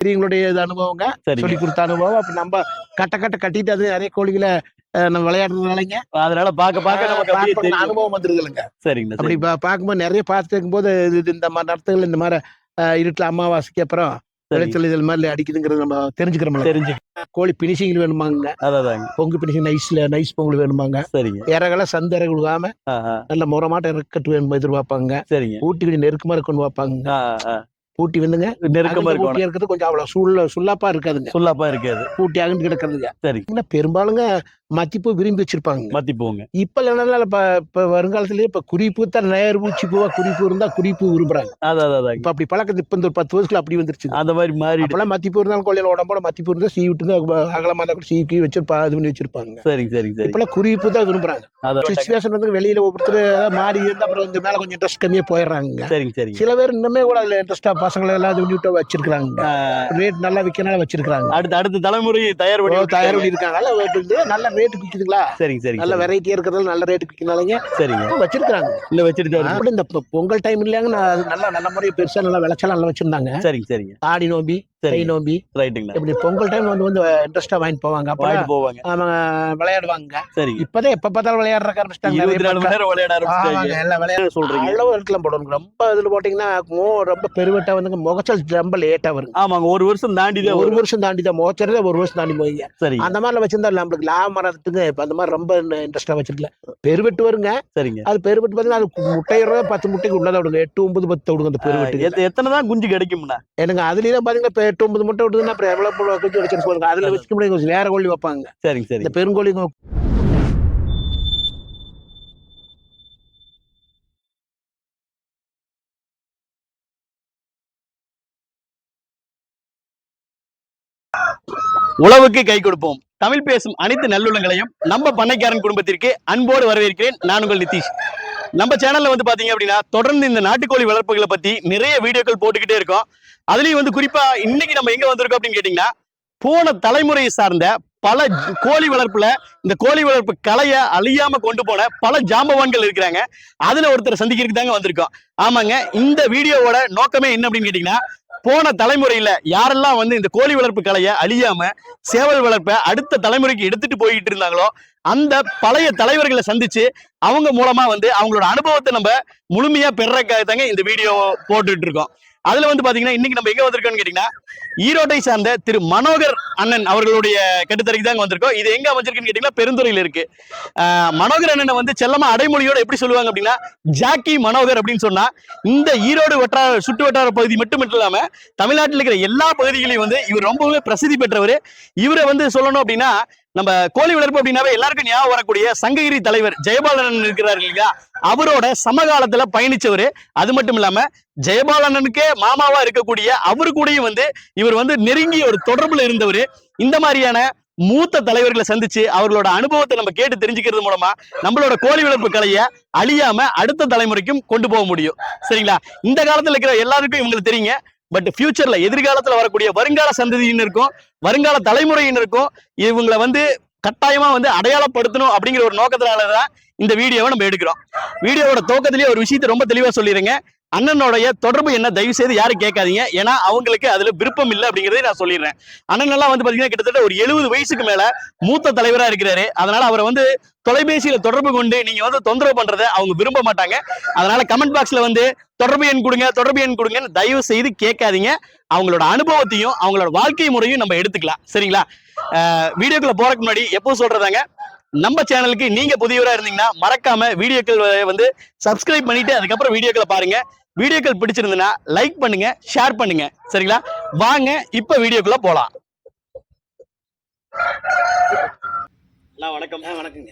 பெரியவங்களுடைய அனுபவங்க. சரிங்க. சொல்லி கொடுத்த அனுபவம். அப்ப நம்ம கட்ட கட்ட கட்டிட்டு அது நிறைய கோழிகளை நம்ம விளையாடுறதுனாலங்க அதனால பாக்க பாக்க நமக்கு அனுபவம் வந்துருதுங்க சரிங்கண்ணா அப்படி சரி. பா- பார்க்கும்போது நிறைய பார்த்துட்டு இருக்கும்போது இது இந்த மாதிரி நேரத்துல இந்த மாதிரி இருட்டுல அமாவாசைக்கு அப்புறம் சரிங்க. விளைச்சல் இது மாதிரி அடிக்குதுங்கிறது நம்ம தெரிஞ்சுக்கிறோம் தெரிஞ்சு கோழி பினிஷிங் வேணுமாங்க. அதாதாங்க பொங்கு பினிஷிங் நைஸ்ல நைஸ் பொங்கல் வேணுமாங்க. சரிங்க. இறகல சந்து இறகு விழுகாம நல்ல முறமாட்ட இறக்கட்டு வேணும் எதிர்பார்ப்பாங்க. சரிங்க. ஊட்டி கொஞ்சம் நெருக்கமா இருக்குன்னு பார்ப்பாங்க. பூட்டி வந்துங்க நெருக்கமா பூட்டி இருக்கிறது கொஞ்சம் அவ்வளவு சுள்ள சுல்லாப்பா இருக்காதுங்க. சொல்லாப்பா இருக்காது. பூட்டி அகண்டு கிடக்கிறதுங்க. சரி. பெரும்பாலுங்க மத்திப்பூ விரும்பி வச்சிருப்பாங்க. மத்தி போங்க இப்ப இல்லைனால இப்ப இப்ப வருங்காலத்திலேயே இப்ப குறிப்பு தான் நேர் பூச்சி பூவா குறிப்பு இருந்தா குறிப்பு விரும்புறாங்க. அதான் அதாங்க. இப்ப அப்படி பழக்கத்து இப்ப இந்த ஒரு பத்து வருஷத்துல அப்படி வந்துருச்சு அந்த மாதிரி மாறிடு. அப்பெல்லாம் மத்திப்பூ இருந்தாலும் கொள்ளையில உடம்போட மத்திப்பூ இருந்தா சீ விட்டு அகலமா இருந்தா கூட சீக்கி வச்சிருப்பா இது பண்ணி வச்சிருப்பாங்க. சரிங்க சரிங்க சரி இப்பெல்லாம் குறிப்பு தான் விரும்புறாங்க. அதான். சுச்சுவேஷன் வந்து வெளியில ஒவ்வொருத்தர் மாறி இருந்து அப்புறம் இந்த மேல கொஞ்சம் இன்ட்ரெஸ்ட் கம்மியா போயிடுறாங்க சரிங்க சரிங்க. சில பேர் இன்னுமே கூட அதுல இன்ட்ரெஸ்டா பசங்களை எல்லாம் இது பண்ணிட்டு வச்சிருக்காங்க ரேட் நல்லா விற்கனால வச்சிருக்காங்க அடுத்த அடுத்த தலைமுறை தயார் பண்ணி தயார். பண்ணி இருக்காங்க நல்ல ரேட்டுக்கு விக்குதுங்களா சரிங்க சரிங்க நல்ல. வெரைட்டியா இருக்கிறதால நல்ல ரேட்டுக்கு விற்கனாலங்க சரிங்க. வச்சிருக்காங்க இல்ல. அப்படி இந்த பொங்கல் டைம் இல்லையாங்க நல்லா நல்ல முறையை பெருசா நல்லா விளைச்சல் நல்லா வச்சிருந்தாங்க. சரிங்க சரிங்க. ஆடி நோம்பி சரிங்க. நோம்பி ரைட்டுங்கண்ணா இப்படி பொங்கல் டைம் வந்து வந்து இன்ட்ரெஸ்டா வாங்கிட்டு போவாங்க. வாங்கிட்டு போவாங்க. அவங்க விளையாடுவாங்க. சரிங்க. இப்பதான் எப்ப பார்த்தாலும் விளையாடுற ஆரம்பிச்சிட்டாங்க. இருபத்தி நாலு மணி நேரம் விளையாட ஆரம்பிச்சிட்டாங்க. எல்லாம் விளையாட சொல்றீங்க? அளவு இருக்கலாம் போடணும் ரொம்ப இதுல போட்டீங்கன்னா ரொம்ப பெருவெட்டா வந்து முகச்சல் ரொம்ப லேட்டா வருங்க. ஆமாங்க ஒரு வருஷம் தாண்டி தான் ஒரு வரும். வருஷம் தாண்டி தான் முகச்சல் ஒரு வருஷம் தாண்டி போய் சரிங்க. அந்த மாதிரிலாம் வச்சிருந்தா நம்மளுக்கு லாபம் வரதுக்கு இப்ப அந்த மாதிரி ரொம்ப இன்ட்ரெஸ்டா வச்சிருக்கல. பெருவெட்டு வருங்க. சரிங்க. அது பெருவெட்டு பார்த்தீங்கன்னா அது முட்டையிற பத்து முட்டைக்கு உள்ளதா விடுங்க. எட்டு ஒன்பது பத்து விடுங்க அந்த பெருவெட்டு எத்த- எத்தனை தான் குஞ்சு கிடைக்கும்ண்ணா எனக்கு அதுலயே பாத்தீங்கன்னா இப்ப எட்டு ஒன்பது முட்டை விடுதுன்னா அப்புறம் எவ்வளவு புழு குஞ்சு வச்சு போடுங்க அதுல வச்சுக்க முடியாது வேற கோழி வைப்பாங்க. சரிங்க இந்த சரிங்க பெருங்கோழி உழவுக்கு கை கொடுப்போம். தமிழ் பேசும் அனைத்து நல்லுள்ளங்களையும் நம்ம பண்ணைக்காரன் குடும்பத்திற்கு அன்போடு வரவேற்கிறேன். நான் உங்கள் நிதிஷ். நம்ம சேனல்ல வந்து பாத்தீங்க அப்படின்னா தொடர்ந்து இந்த நாட்டுக்கோழி வளர்ப்புகளை பத்தி நிறைய வீடியோக்கள் போட்டுக்கிட்டே இருக்கோம். அதுலயும் வந்து குறிப்பா இன்னைக்கு நம்ம எங்க வந்திருக்கோம் அப்படின்னு கேட்டீங்கன்னா போன தலைமுறையை சார்ந்த பல கோழி வளர்ப்புல இந்த கோழி வளர்ப்பு கலைய அழியாம கொண்டு போன பல ஜாம்பவான்கள் இருக்கிறாங்க. அதுல ஒருத்தர் சந்திக்கிறதுக்கு தாங்க வந்திருக்கோம். ஆமாங்க இந்த வீடியோவோட நோக்கமே என்ன அப்படின்னு கேட்டீங்கன்னா போன தலைமுறையில யாரெல்லாம் வந்து இந்த கோழி வளர்ப்பு கலையை அழியாம சேவல் வளர்ப்பை அடுத்த தலைமுறைக்கு எடுத்துட்டு போயிட்டு இருந்தாங்களோ அந்த பழைய தலைவர்களை சந்திச்சு அவங்க மூலமா வந்து அவங்களோட அனுபவத்தை நம்ம முழுமையா பெறக்காக தாங்க இந்த வீடியோ போட்டுட்டு இருக்கோம். அதுல வந்து பாத்தீங்கன்னா இன்னைக்கு நம்ம எங்க வந்திருக்கோம்னு கேட்டீங்கன்னா ஈரோட்டை சார்ந்த திரு மனோகர் அண்ணன் அவர்களுடைய கட்டுத்தறைக்கு தாங்க வந்திருக்கோம். இது எங்க அமைச்சிருக்குன்னு கேட்டீங்கன்னா பெருந்துறையில இருக்கு. ஆஹ் மனோகர் அண்ணனை வந்து செல்லமா அடைமொழியோட எப்படி சொல்லுவாங்க அப்படின்னா ஜாக்கி மனோகர் அப்படின்னு சொன்னா இந்த ஈரோடு வட்டார சுட்டு வட்டார பகுதி மட்டும் இல்லாம தமிழ்நாட்டில் இருக்கிற எல்லா பகுதிகளையும் வந்து இவர் ரொம்பவே பிரசித்தி பெற்றவர். இவரை வந்து சொல்லணும் அப்படின்னா நம்ம கோழி வளர்ப்பு அப்படின்னாவே எல்லாருக்கும் ஞாபகம் வரக்கூடிய சங்ககிரி தலைவர் ஜெயபாலன் இருக்கிறார் இல்லையா அவரோட சமகாலத்துல பயணிச்சவர். அது மட்டும் இல்லாம ஜெயபாலனனுக்கு மாமாவா இருக்கக்கூடிய அவரு கூடயும் வந்து இவர் வந்து நெருங்கிய ஒரு தொடர்புல இருந்தவர். இந்த மாதிரியான மூத்த தலைவர்களை சந்திச்சு அவர்களோட அனுபவத்தை நம்ம கேட்டு தெரிஞ்சுக்கிறது மூலமா நம்மளோட கோழி வளர்ப்பு கலையை அழியாம அடுத்த தலைமுறைக்கும் கொண்டு போக முடியும். சரிங்களா? இந்த காலத்துல இருக்கிற எல்லாருக்கும் இவங்களுக்கு தெரியுங்க. பட் ஃபியூச்சர்ல எதிர்காலத்துல வரக்கூடிய வருங்கால சந்ததியினருக்கும் வருங்கால தலைமுறையினருக்கும் இவங்களை வந்து கட்டாயமா வந்து அடையாளப்படுத்தணும் அப்படிங்கிற ஒரு நோக்கத்தினாலதான் இந்த வீடியோவை நம்ம எடுக்கிறோம். வீடியோவோட துவக்கத்திலேயே ஒரு விஷயத்தை ரொம்ப தெளிவாக சொல்லிடுங்க. அண்ணனுடைய தொடர்பு என்ன? தயவு செய்து யாரும் கேட்காதீங்க. ஏன்னா அவங்களுக்கு அதுல விருப்பம் இல்லை அப்படிங்கறதே நான் சொல்லிடுறேன். அண்ணன் எல்லாம் வந்து பாத்தீங்கன்னா கிட்டத்தட்ட ஒரு எழுபது வயசுக்கு மேல மூத்த தலைவரா இருக்கிறாரு. அதனால அவரை வந்து தொலைபேசியில தொடர்பு கொண்டு நீங்க வந்து தொந்தரவு பண்றதை அவங்க விரும்ப மாட்டாங்க. அதனால கமெண்ட் பாக்ஸ்ல வந்து தொடர்பு எண் கொடுங்க தொடர்பு எண் கொடுங்கன்னு தயவு செய்து கேட்காதீங்க. அவங்களோட அனுபவத்தையும் அவங்களோட வாழ்க்கை முறையும் நம்ம எடுத்துக்கலாம். சரிங்களா? வீடியோக்குள்ள போறதுக்கு முன்னாடி எப்போ சொல்றதாங்க நம்ம சேனலுக்கு நீங்க புதியவரா இருந்தீங்கன்னா மறக்காம வீடியோக்கள் வந்து சப்ஸ்கிரைப் பண்ணிட்டு அதுக்கப்புறம் வீடியோக்களை பாருங்க. வீடியோக்கள் பிடிச்சிருந்ததுன்னா லைக் பண்ணுங்க ஷேர் பண்ணுங்க. சரிங்களா? வாங்க இப்ப வீடியோக்குள்ள போலாம். வணக்கம். வணக்கங்க.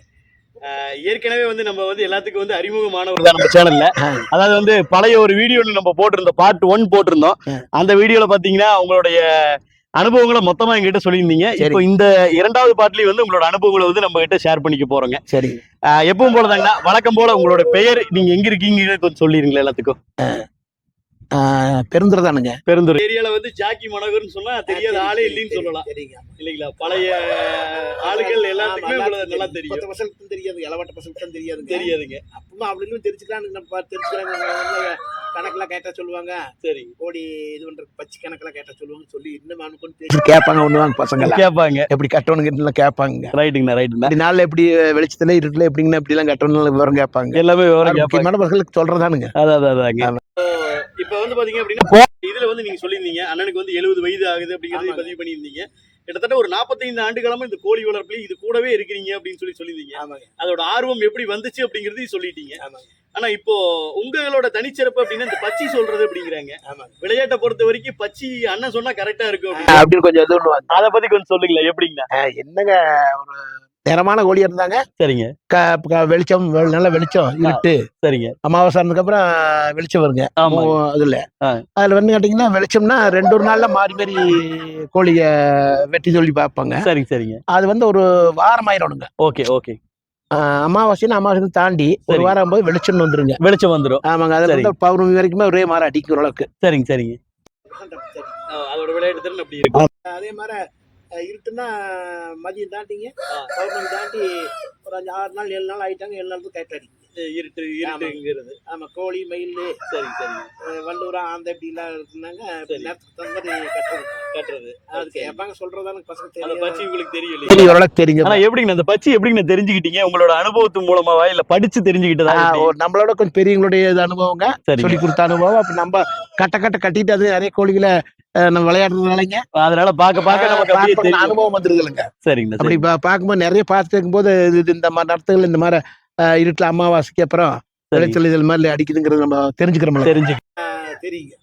ஏற்கனவே வந்து நம்ம வந்து எல்லாத்துக்கும் வந்து அறிமுகமானவர் தான் நம்ம சேனல்ல அதாவது வந்து பழைய ஒரு வீடியோ நம்ம போட்டிருந்தோம் பார்ட் ஒன் போட்டிருந்தோம். அந்த வீடியோல பாத்தீங்கன்னா உங்களுடைய அனுபவங்களை மொத்தமா எங்கிட்ட சொல்லியிருந்தீங்க. இப்போ இந்த இரண்டாவது பார்ட்லயும் வந்து உங்களோட அனுபவங்களை வந்து நம்ம கிட்ட ஷேர் பண்ணிக்க போறோங்க. சரி எப்பவும் போலதாங்கண்ணா. வழக்கம் போல உங்களோட பெயர் நீங்க எங்க இருக்கீங்க கொஞ்சம் சொல்லிருங்களா எல்லாத்துக்கும். பெருந்துறை தானுங்க. பெருந்துறை. ஏரியால வந்து ஜாக்கி மனோகர்னு சொன்னா தெரியாத ஆளே இல்லைன்னு சொல்லலாம். இல்லைங்களா? பழைய ஆளுகள் எல்லாத்துக்குமே நல்லா தெரியும். முப்பத்து பசங்களுக்கும் தெரியாது இளவட்ட பசங்களுக்கும் தெரியாதுங்க. தெரியாதுங்க. அப்பவும் அப்படின்னு தெரிஞ்சுக்கலாம் நம்ம தெரிஞ்சுக்கிறாங்க கணக்கெல்லாம் கேட்டா சொல்லுவாங்க. சரி. கோடி இது பண்றது பச்சை கணக்கெல்லாம் கேட்டா சொல்லுவாங்க சொல்லி இன்னும் அனுப்புன்னு கேட்பாங்க ஒண்ணுவாங்க பசங்க. கேட்பாங்க. எப்படி கட்டணுங்க கேட்பாங்க ரைட்டுங்கண்ணா ரைட்டுங்கண்ணா. அப்படி நாள்ல எப்படி வெளிச்சத்துல இருட்டுல எப்படிங்கண்ணா இப்படி எல்லாம் கட்டணும் விவரம் கேட்பாங்க. எல்லாமே விவரம் முக்கியமான பசங்களுக்கு சொல்றதானுங்க. அதான் அதான் அதாங்க. இப்போ வந்து பாத்தீங்க அப்படின்னா இதுல வந்து நீங்க சொல்லியிருந்தீங்க அண்ணனுக்கு வந்து எழுபது வயது ஆகுது அப்படிங்கறத. பதிவு பண்ணியிருந்தீங்க. கிட்டத்தட்ட ஒரு 45 ஆண்டு காலமா இந்த கோழி வளர்ப்புல இது கூடவே இருக்கிறீங்க அப்படின்னு சொல்லி சொல்லியிருந்தீங்க. அதோட ஆர்வம் எப்படி வந்துச்சு அப்படிங்கறதையும் சொல்லிட்டீங்க. ஆனா இப்போ உங்களோட தனிச்சிறப்பு அப்படின்னா இந்த பச்சி சொல்றது அப்படிங்கிறாங்க. விளையாட்டை பொறுத்த வரைக்கும் பச்சி அண்ணன் சொன்னா கரெக்டா இருக்கும் அப்படின்னு. கொஞ்சம் அத பத்தி கொஞ்சம் சொல்லுங்களேன் எப்படிங்கண்ணா ஆஹ் என்னங்க ஒரு நிறமான கோழி இருந்தாங்க. சரிங்க. வெளிச்சம் நல்ல வெளிச்சம் இருட்டு. சரிங்க. அமாவாசை ஆனதுக்கு அப்புறம் வெளிச்சம் வருங்க. அதுல. அதுல வந்து கேட்டீங்கன்னா வெளிச்சம்னா ரெண்டு ஒரு நாள்ல மாறி மாறி கோழிய வெட்டி சொல்லி பார்ப்பாங்க சரிங்க சரிங்க. அது வந்து ஒரு வாரம் ஆயிரணுங்க ஓகே. ஓகே அமாவாசைன்னு அமாவாசை தாண்டி ஒரு. வாரம் போது வெளிச்சம் வந்துருங்க. வெளிச்சம் வந்துரும். ஆமாங்க. அதுல. வந்து பௌர்ணமி வரைக்குமே ஒரே மாதிரி அடிக்கிற அளவுக்கு சரிங்க சரிங்க. சரி. அதோட விளையாட்டு திறன் அப்படி இருக்கும் அதே மாதிரி இருட்டுன்னா மதியம் தாண்டிங்க. பௌர்ணமி தாண்டி ஒரு அஞ்சு ஆறு நாள் ஏழு நாள் ஆயிட்டாங்க ஏழு நாளுக்கு கரெக்ட் அடிக்கும் இருட்டு இருட்டுங்கிறது ஆமா. கோழி மயில் சரி சரிங்க அஹ், வண்டூரா ஆந்த இப்படிலாம் இருந்தாங்க. சரி. நேரத்துக்கு தகுந்த மாதிரி கட்டுறது. கட்டுறது. அதுக்கு கேட்பாங்க சொல்றதான பசங்க அந்த பச்சி தெரியும் உங்களுக்கு தெரியும் சரி, இல்லையா ஓரளவுக்கு தெரியுங்க ஆனா எப்படிங்க அந்த பச்சி எப்படிங்க தெரிஞ்சுக்கிட்டீங்க? உங்களோட அனுபவத்து மூலமாவா? இல்ல படிச்சு தெரிஞ்சுக்கிட்டதா நம்மளோட கொஞ்சம் பெரியவங்களுடைய இது அனுபவங்க. சொல்லி கொடுத்த அனுபவம். அப்ப நம்ம கட்ட கட்ட கட்டிட்டு அது நிறைய கோழிகளை நம்ம விளையாடுறதுனாலங்க அதனால பாக்க பாக்க நமக்கு அனுபவம் வந்துருதுங்க சரிங்க அப்படி பார்க்கும்போது நிறைய பார்த்துட்டு இருக்கும்போது இது இது இந்த மாதிரி நடத்துகள் இந்த மாதிரி இருட்டுல அமாவாசைக்கு அப்புறம் விளைச்சல் இதில் மாதிரி அடிக்குதுங்கிறது நம்ம தெரிஞ்சுக்கிறோம் தெரிஞ்சு தெரியுங்க.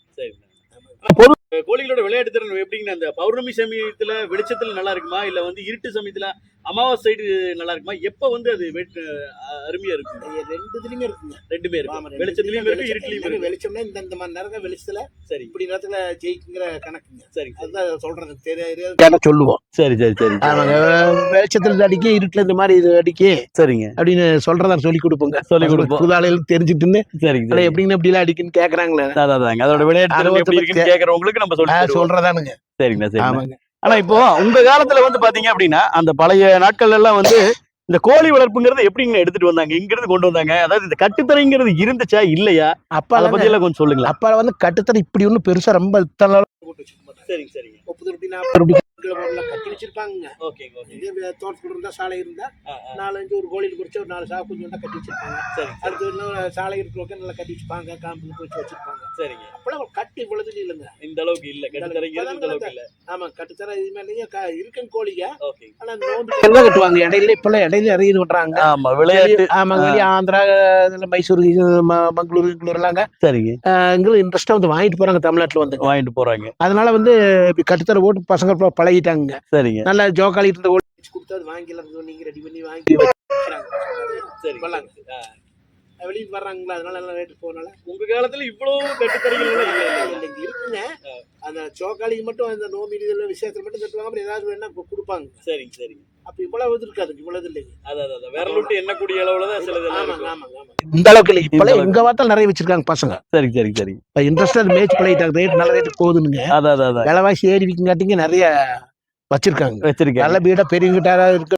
பொது கோழிகளோட விளையாட்டு திறன் எப்படிங்க? அந்த பௌர்ணமி சமயத்துல வெளிச்சத்துல நல்லா இருக்குமா? இல்ல வந்து இருட்டு சமயத்துல அமாவாசை சைடு நல்லா இருக்குமா? எப்ப வந்து அது வெட்டு அஹ், அருமையா இருக்கும்? அஹ், ரெண்டு இதுலயுமே இருக்குங்க ரெண்டுமே இருக்கும் வெளிச்சத்துலயும் இருக்கு இருட்டுலயும் வெளிச்சம் இருக்கு. வெளிச்சம்னா இந்த இந்த மாதிரி நேரத்துல வெளிச்சத்துல சரி. இப்படி நேரத்துல ஜெயிக்குங்கிற கணக்குங்க. சரி சரி. அதுதான் சொல்றது தெரியாது. சொல்லுவோம். சரி சரி சரி வெளிச்சத்துல அடிக்க இருட்டுல இந்த மாதிரி இது அடிக்க சரிங்க. அப்படின்னு சொல்றதா சொல்லி கொடுப்போங்க. சொல்லி கொடுப்போம். புதாளைகளுக்கு தெரிஞ்சுட்டுன்னு சரிங்க சரி எப்படின்னு இப்படி எல்லாம் அடிக்குன்னு கேக்குறாங்களே? அதான் அதாங்க. அதோட விளையாட்டு கேக்குறவங்களுக்கு நம்ம சொல்லி ஆஹ் தருவோம். சொல்றதானுங்க. சரிங்க சரிங்க. ஆமாங்க. ஆனா இப்போ உங்க காலத்துல வந்து பாத்தீங்க அப்படின்னா அந்த பழைய நாட்கள் எல்லாம் வந்து இந்த கோழி வளர்ப்புங்கிறத எப்படிங்க எடுத்துட்டு வந்தாங்க? இங்க இருந்து கொண்டு வந்தாங்க. அதாவது இந்த கட்டுத்தரைங்கிறது இருந்துச்சா இல்லையா? அப்ப அதை பத்தி எல்லாம் கொஞ்சம் சொல்லுங்களேன். அப்ப வந்து கட்டுத்தரை இப்படி ஒண்ணு பெருசா ரொம்ப சரிங்க சரிங்க. ரூபாய் கட்டி வச்சிருப்பாங்க ஓகே ஓகே இதே தோட்டத்தில் இருந்தா சாலை இருந்தா நாலஞ்சு ஒரு கோழியில் குறிச்சு ஒரு நாலு சாக்கு கொஞ்சம் கட்டி வச்சிருப்பாங்க. சரி அடுத்து இன்னும் சாலை இருக்கிறவங்க நல்லா கட்டி வச்சுப்பாங்க காம்பு வச்சு வச்சிருப்பாங்க. சரிங்க. அப்பெல்லாம் கட்டு இவ்வளவு இல்லைங்க. இந்த அளவுக்கு இல்ல கட்டுத்தரைங்கிறது இந்த அளவுக்கு இல்ல. ஆமா கட்டுத்தர இது மேலேயே க- இருக்கும் கோழிங்க. ஆனா நோம்பு எல்லாம் கட்டுவாங்க இடையில இப்ப எல்லாம் இடையில இறங்கி விடுறாங்க. ஆமா விளையாட்டு ஆமாங்க ஆந்திரா இதுல மைசூர் மங்களூர் இங்களூர் எல்லாங்க. சரிங்க. எங்களுக்கு இன்ட்ரெஸ்டா வந்து வாங்கிட்டு போறாங்க தமிழ்நாட்டுல வந்து. வாங்கிட்டு போறாங்க. அதனால வந்து இப்படி கட்டுத்தரை போட்டு பசங்க இப்ப பழகிட்டாங்க சரிங்க. நல்லா ஜோக்காளி இருந்த வச்சு கொடுத்தா அது வாங்கிக்கலாம் நீங்க ரெடி பண்ணி வாங்கி. சரி. வெளியே வர்றாங்களா? அதனால எல்லாம் ரேட்டு போனால உங்க காலத்துல இவ்வளவு. இல்லைங்க இருக்குங்க அந்த சோக்காளிக்கு மட்டும் அந்த நோம்பி இதுல விஷயத்துல மட்டும் கட்டுவாங்க அப்புறம் ஏதாவது வேணா கொடுப்பாங்க. சரிங்க சரிங்க. அப்ப இவ்வளவு இது இருக்காது இவ்வளவு இல்லைங்க. அதான் விரல் விட்டு எண்ணக்கூடிய அளவுல தான் சில ஆமாங்க. ஆமாங்க ஆமாங்க. இந்த அளவுக்கு இல்லை இப்ப அளவுக்கு. எங்க பார்த்தாலும் நிறைய வச்சிருக்காங்க பசங்க. சரி சரி சரிங்க இன்ட்ரெஸ்டா மேட்ச் பழகிட்டாங்க ரேட் நல்ல ரேட்டு போகுதுங்க அதான் அதான் அதான். விலைவாசி ஏறி விற்கங்காட்டிங்க நிறைய வச்சிருக்காங்க. வச்சிருக்கேன் நல்ல வீடா பெரியவங்கிட்ட இருக்கு.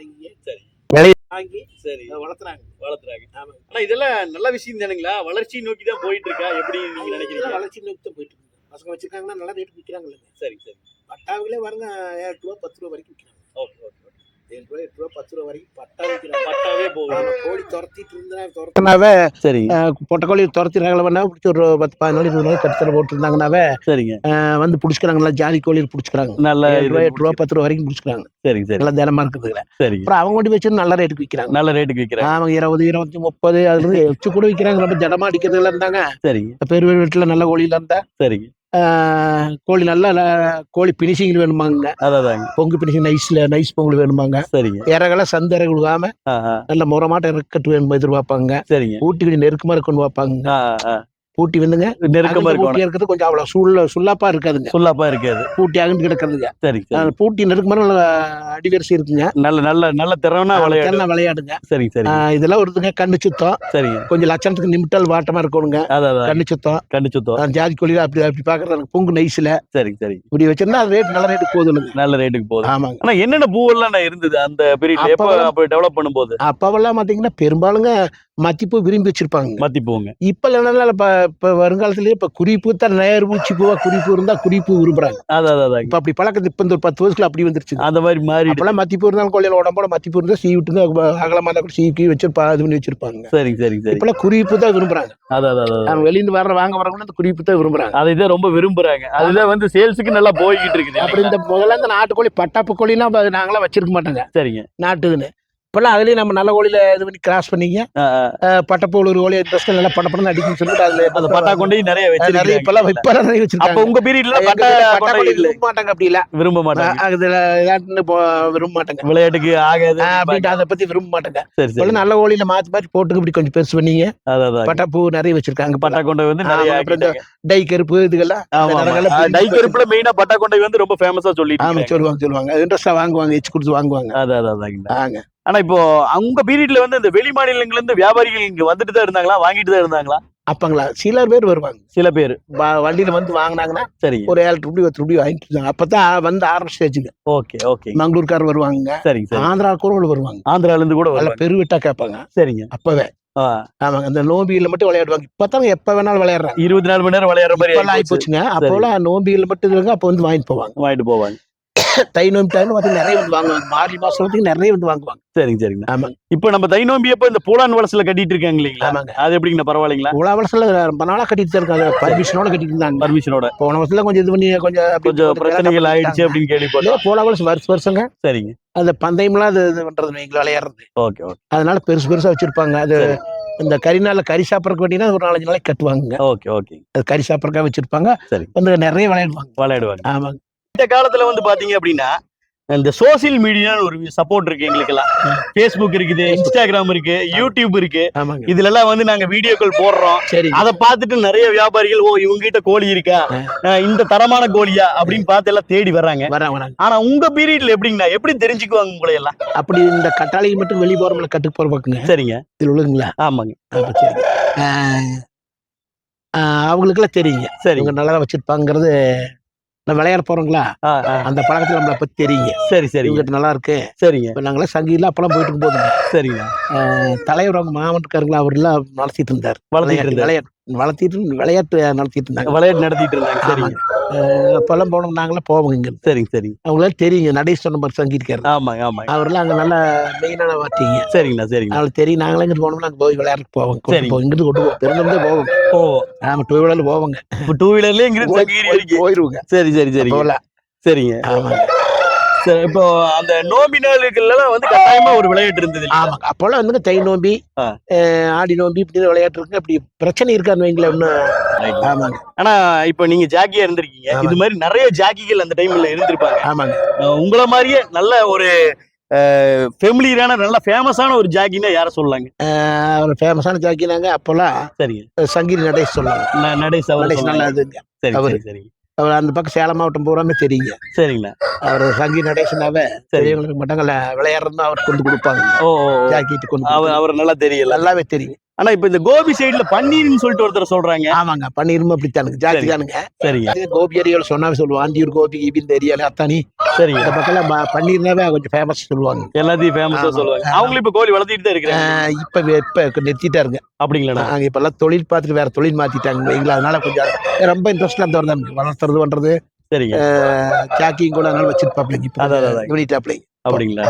வாங்கி சரி. சரி. வளர்த்துறாங்க. வளர்த்துறாங்க. ஆமாங்க. ஆனா இதெல்லாம் நல்ல விஷயம் தானுங்களா? வளர்ச்சி நோக்கி தான் போயிட்டு இருக்கா எப்படி நீங்க இதெல்லாம் நினைக்கிறீங்க? வளர்ச்சி நோக்கி தான் போயிட்டு இருக்கு பசங்க வச்சிருக்காங்கன்னா நல்ல ரேட் விற்கிறாங்க சரி சரி. பட்டாவிலே வரங்க ஏழு ரூபா பத்து ரூபா வரைக்கும் விற்கிறாங்க ஓகே ஓகே ஓகே. ஏழு ரூபா எட்டு ரூபா பத்து ரூபா வரைக்கும் பட்டா விற்கிறாங்க பட்டாவே போகுது ஆமா, கோழி துரத்திட்டு இருந்தா துரத்தி துரத்துனாவே சரி பொட்டக்கோழி துரத்தினாங்கள வேணா பிடிச்சி ஒரு பத்து பதினாலு நாள் இருபது நாள் கட்டுத்தர போட்டுருந்தாங்கனாவே சரிங்க வந்து பிடிச்சிக்கிறாங்க நல்லா ஜாதி கோழியில் பிடிச்சிக்கிறாங்க நல்ல ஏழு ரூபா எட்டு ரூபா பத்து ரூபா வரைக்கும் பிடிச்சிக்கிறாங்க சரி சரி நல்லா தினமா இருக்குதுல சரிங்க அப்புறம் அவங்க கொண்டு வச்சு நல்ல ரேட்டுக்கு விற்கிறாங்க நல்ல ரேட்டுக்கு விற்கிறேன் ஆமாங்க இருபது இருபத்தி முப்பது அதுல இருந்து எச்சு கூட விற்கிறாங்க ரொம்ப ஜடமா அடிக்கிறதுல இருந்தாங்க சரிங்க பெரிய வீட்டுல நல்ல கோழியில இருந்தா சரிங்க கோழி நல்லா கோழி பினிஷிங் வேணுமாங்க. அதாதாங்க. பொங்கு பினிஷிங் நைஸ்ல நைஸ் பொங்கல் வேணுமாங்க. சரிங்க. இறகல சந்து இறகு விழுகாம நல்ல முறமாட்ட இறக்கட்டு வேணும் எதிர்பார்ப்பாங்க. சரிங்க. ஊட்டி கொஞ்சம் நெருக்கமா இருக்குன்னு பார்ப்பாங்க பூட்டி வந்துங்க நெருக்கமா இருக்கும் இருக்கிறது கொஞ்சம் அவ்வளவு சுள்ள சுல்லாப்பா இருக்காதுங்க. சொல்லாப்பா இருக்காது. பூட்டி அகண்டு கிடக்குறதுங்க. சரி சரி. பூட்டி நெருக்கமான நல்ல அடிவரிசை இருக்குங்க. நல்ல நல்ல நல்ல திறனா விளையாடு விளையாடுங்க சரி சரி. இதெல்லாம் வருதுங்க கண்ணு சுத்தம். சரிங்க கொஞ்சம் லட்சணத்துக்கு நிமிட்டல் வாட்டமா இருக்கணுங்க. கண்ணு சுத்தம். கண்டு சுத்தம். ஜாதி கோழியில அப்படி அப்படி பாக்குறது எனக்கு பொங்கு நைஸ்ல. சரி சரி. இப்படி வச்சிருந்தா அது ரேட் நல்ல ரேட்டு போதுங்க நல்ல ரேட்டுக்கு போகுது ஆமாங்க. ஆனா என்னென்ன பூவெல்லாம் நான் இருந்தது அந்த பீரியட்ல எப்ப டெவலப் பண்ணும்போது? அப்பவெல்லாம் பாத்தீங்கன்னா பெரும்பாலுங்க மத்திப்பூ விரும்பி வச்சிருப்பாங்க. மத்தி பூவுங்க இப்ப இல்லைன்னா இப்ப இப்ப வருங்காலத்திலேயே இப்ப குறிப்பு தான் நேர் பூச்சி பூவா குறிப்பு இருந்தா குறிப்பு விரும்புறாங்க. அதான் அதான், இப்ப அப்படி பழக்கத்து இப்ப இந்த ஒரு பத்து வருஷத்துல அப்படி வந்துருச்சு. அந்த மாதிரி மாறிடு. அப்பெல்லாம் மத்திப்பூ இருந்தாலும் கொள்ளையில உடம்போட மத்திப்பூ இருந்தா சீ விட்டுங்க அகலமா இருந்தா கூட சீக்கி வச்சிருப்பா இது பண்ணி வச்சிருப்பாங்க. சரி சரி சரி இப்பெல்லாம் குறிப்பு தான் விரும்புறாங்க. அதான் அதான், வெளியிருந்து வர்ற வாங்க வரவங்க அந்த குறிப்பு தான் விரும்புறாங்க. அதை இதான் ரொம்ப விரும்புறாங்க. அதுதான் வந்து சேல்ஸுக்கு நல்லா போய்கிட்டு இருக்குது. அப்புறம் இந்த முதல்ல இந்த நாட்டுக்கோழி பட்டாப்பு அது நாங்களாம் வச்சிருக்க மாட்டோங்க. சரிங்க. நாட்டுதுன்னு. இப்பெல்லாம் அதுலயும் நம்ம நல்ல கோழியில இது பண்ணி கிராஸ் பண்ணிங்க. ஆ, ஆ. அஹ் பட்டப்பு ஒரு இன்ட்ரெஸ்ட் நல்லா பட்ட படம் அடிக்குன்னு சொல்லிட்டு அதுல அந்த பட்டா கொண்டையும் நிறைய அது நிறைய இப்பெல்லாம் இப்பெல்லாம் நிறைய அப்ப வச்சிருக்காங்க உங்க பீரியட்ல பட்டா கொண்டை விரும்ப மாட்டாங்க அப்படி இல்ல. விரும்ப மாட்டாங்க. அதுல போ- விரும்ப மாட்டாங்க. விளையாட்டுக்கு ஆகாது. அப்படின்ட்டு அதை பத்தி விரும்ப மாட்டாங்க. சரி நல்ல கோழியில மாத்தி மாத்தி போட்டுக்கு இப்படி கொஞ்சம் பெருசு பண்ணீங்க. அதான் பட்டாப்பூ நிறைய வச்சிருக்காங்க. பட்டா கொண்டை வந்து நிறைய. டை கருப்பு இதுக்கெல்லாம் டை கருப்புல மெயினா பட்டா கொண்டை வந்து ரொம்ப ஃபேமஸா சொல்லிட்டு. சொல்லுவாங்க சொல்லுவாங்க. இன்ட்ரெஸ்டா வாங்குவாங்க எச்சு கொடுத்து வாங்குவாங்க. அதான் அதான் ஆனா இப்போ உங்க பீரியட்ல வந்து இந்த வெளி மாநிலங்கள்ல இருந்து வியாபாரிகள் இங்க வந்துட்டு தான் இருந்தாங்களா? வாங்கிட்டு தான் இருந்தாங்களா? அப்பங்களா? சில பேர் வருவாங்க. சில பேர். வண்டியில வந்து வாங்கினாங்கன்னா சரிங்க ஒரு ஏழு ரூபாய் பத்து ரூபாய் வாங்கிட்டு இருந்தாங்க. அப்பதான் வந்து ஆரம்பிச்சிச்சுங்க. Okay okay. மங்களூர்காரர் வருவாங்க சரி ஆந்திரா கூட வருவாங்க. ஆந்திரால இருந்து கூட வருவாங்க. பெருவிட்டா கேட்பாங்க. சரிங்க. அப்பவே. ஆமாங்க. அந்த நோம்பியில மட்டும் விளையாடுவாங்க. இப்பதான் எப்ப வேணாலும் விளையாடுறாங்க. இருபத்தி நாலு மணி நேரம் விளையாடுற மாதிரி ஆகி. போச்சுங்க அப்போலாம் நோம்பியில மட்டும் இருக்காங்க அப்போ வந்து வாங்கிட்டு போவாங்க. வாங்கிட்டு போவாங்க. தை நோம்பி டைம்ல பார்த்தீங்கன்னா நிறைய வந்து வாங்குவாங்க. மார்கழி மாசத்துக்கு நிறைய வந்து வாங்குவாங்க. சரிங்க சரிங்க. ஆமாங்க இப்போ நம்ம தை நோம்பியப்ப இந்த பூலான் வளசுல கட்டிட்டு இருக்காங்க இல்லைங்களா? ஆமாங்க. அது எப்படிங்கண்ணா பரவாயில்லைங்களா? உலா வருஷத்துல ரொம்ப நாளா கட்டிட்டு தான் இருக்காங்க. பர்மிஷனோட கட்டிட்டு இருந்தாங்க. பர்மிஷனோட போன வருஷத்துல கொஞ்சம் இது பண்ணி கொஞ்சம் கொஞ்சம் பிரச்சனைகள் ஆயிடுச்சு அப்படின்னு கேள்விப்பட்டோம் போன வருஷம் வருஷம் வருஷங்க. சரிங்க. அந்த பந்தயம்லாம் அது இது பண்றது நீங்க விளையாடுறது. Okay okay. அதனால பெருசு பெருசா வச்சிருப்பாங்க. அது. இந்த கறி நாள்ல கறி சாப்பிடறதுக்கு வேண்டினா ஒரு நாலஞ்சு நாளைக்கு கட்டுவாங்க ஓகே ஓகே அது கறி சாப்பிடறதுக்காக வச்சிருப்பாங்க. சரி. வந்து நிறைய விளையாடுவாங்க. விளையாடுவாங்க. ஆமாங்க. இந்த காலத்துல வந்து பாத்தீங்க அப்படின்னா இந்த சோசியல் மீடியான்னு ஒரு சப்போர்ட் இருக்கு எங்களுக்கெல்லாம். ஃபேஸ்புக் இருக்குது இன்ஸ்டாகிராம் இருக்கு யூடியூப் இருக்கு. ஆமாங்க. இதுல எல்லாம் வந்து நாங்க வீடியோக்கள் போடுறோம். சரி அதை பார்த்துட்டு நிறைய வியாபாரிகள் ஓ இவங்க கிட்ட கோழி இருக்கா? இந்த தரமான கோழியா? அப்படின்னு பார்த்து எல்லாம் தேடி வர்றாங்க. ஆனா உங்க பீரியட்ல எப்படிங்கண்ணா? எப்படி தெரிஞ்சுக்குவாங்க உங்களை எல்லாம்? அப்படி இந்த கட்டாளிக்கு மட்டும் வெளியே போறோம்ல கட்டுக்கு போற பக்குங்க. சரிங்க. இதுல உள்ளுங்களா ஆமாங்க. சரி அவங்களுக்கெல்லாம் தெரியுங்க. சரிங்க. இவங்க நல்லா வச்சிருப்பாங்கிறது விளையாட போறோங்களா. அந்த பழக்கத்துல நம்மளை பத்தி தெரியுங்க. சரி சரிங்க. இவங்கிட்ட நல்லா இருக்கு. சரிங்க. இப்ப நாங்களாம் சங்கீதம் அப்பெல்லாம் போயிட்டு இருக்கும்போது சரிங்க. தலைவர் அவங்க மாவட்டக்காரங்களா அவர் எல்லாம் நடத்திட்டு இருந்தார். விளையாட்டு விளையாட்டு வளர்த்திட்டு விளையாட்டு நடத்திட்டு இருந்தாங்க. விளையாட்டு நடத்திட்டு இருந்தாங்க. சரிங்க. அப்பெல்லாம் போனோம். நாங்களாம் போவோங்க இங்க. சரிங்க சரிங்க. அவங்களாம் தெரியுங்க. நடேஷ் நம்பர் சங்கீதக்காரர் ஆமாங்க ஆமாங்க. அவரெல்லாம் அங்க நல்ல மெயினான வார்த்தைங்க சரிங்கண்ணா சரிங்க அவங்களுக்கு தெரியும். நாங்களும் இங்கிட்டு போனோம்னா அங்க போய் விளையாடுறதுக்கு போவோம். போவோம். இங்கிட்டு கொண்டு போவோம். பெருந்தே போவோம். ஓ. ஆமா டூ வீலர்ல போவோங்க. இப்போ டூ வீலர்லயே இங்கிருந்து போயிருவோங்க. சரி சரி சரிங்க. போகலாம் சரிங்க. ஆமாங்க. சரி இப்போ அந்த நோம்பி நாளுக்கெல்லாம் வந்து கட்டாயமா ஒரு விளையாட்டு இருந்தது? ஆமாங்க அப்போல்லாம் வந்துங்க தை நோம்பி ஆடி நோம்பி இப்படி விளையாட்டு இருக்கு அப்படி பிரச்சனை இருக்கான்னு வைங்களேன் ஒன்றும் ஆமாங்க. ஆனா இப்போ நீங்க ஜாக்கியா இருந்திருக்கீங்க. இது மாதிரி நிறைய ஜாக்கிகள் அந்த டைம்ல இருந்திருப்பாங்க. ஆமாங்க. உங்கள மாதிரியே நல்ல ஒரு ஃபெமிலியரான நல்ல ஃபேமஸான ஒரு ஜாக்கின்னா யார சொல்லலாங்க? ஒரு ஃபேமஸான ஜாக்கினாங்க அப்போல்லாம் சரிங்க. சங்கீரி நடேஷ் சொல்லாங்க ந- நடேஷ் அவர் நடேஷ் நல்லா சொல்லலாம். சரி. சரி அவர் அந்த பக்கம் சேலம் மாவட்டம் பூராமே தெரியுங்க. சரிங்கண்ணா அவர் சங்கீர் நடேசனாவே பெரியவங்களுக்கு மட்டும் விளையாடுறதும் அவர் கொண்டு கொடுப்பாங்க. ஓ. ஜாக்கிட்டு கொண்டு அவர். அவர் நல்லா தெரியல. நல்லாவே தெரியும். ஆனா இப்ப இந்த கோபி சைடுல பன்னீர்னு சொல்லிட்டு ஒருத்தர் சொல்றாங்க. ஆமாங்க பன்னீரும் அப்படித்தானுங்க ஜாக்கி தானுங்க. சரிங்க. கோபி ஏரியாவில் சொன்னாவே சொல்லுவோம் ஆந்தியூர் கோபி கிபி இந்த ஏரியால அத்தானி. சரிங்க. இந்த பக்கம் பன்னீர்னாவே கொஞ்சம் ஃபேமஸ் சொல்லுவாங்க. எல்லாத்தையும் ஃபேமஸா. சொல்லுவாங்க. அவங்களும் இப்ப கோழி வளர்த்திட்டு தான் இருக்கிறாங்க. அஹ் இப்ப இப்ப நிறுத்திட்டாருங்க. அப்படிங்களாண்ணா? நாங்க இப்ப எல்லாம் தொழில் பார்த்துட்டு வேற தொழில் மாத்திட்டாங்க. வைங்களா அதனால கொஞ்சம் ரொம்ப இன்ட்ரெஸ்ட்ல அந்த வளர்த்துறது பண்றது. சரிங்க. ஜாக்கியும் கூட அதனால வச்சிருப்பாப்லைங்க. அப்படிங்களா?